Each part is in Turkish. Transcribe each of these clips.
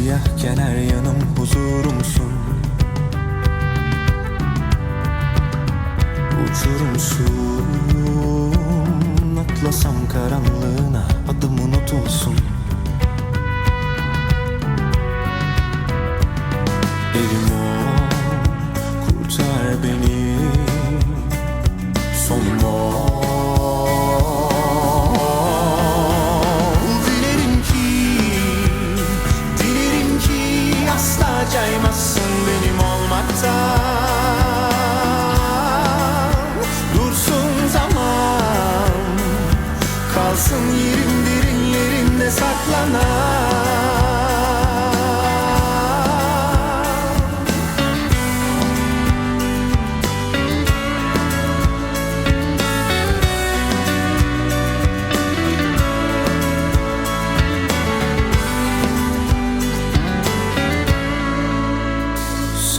Sensiken her yanım huzurumsun. Uçurumsun Atlasam karanlığına adımın not olsun Elim o kurtar beni ちゃいます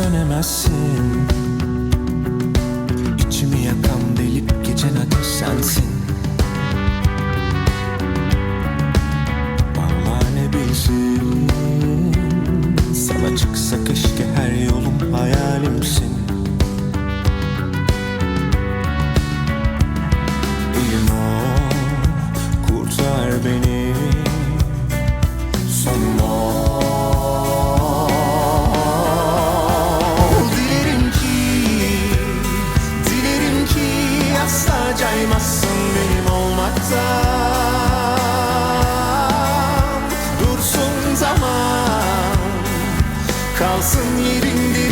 sönemezsin İçimi yakan delip geçen ateş sensin kalsın yerinde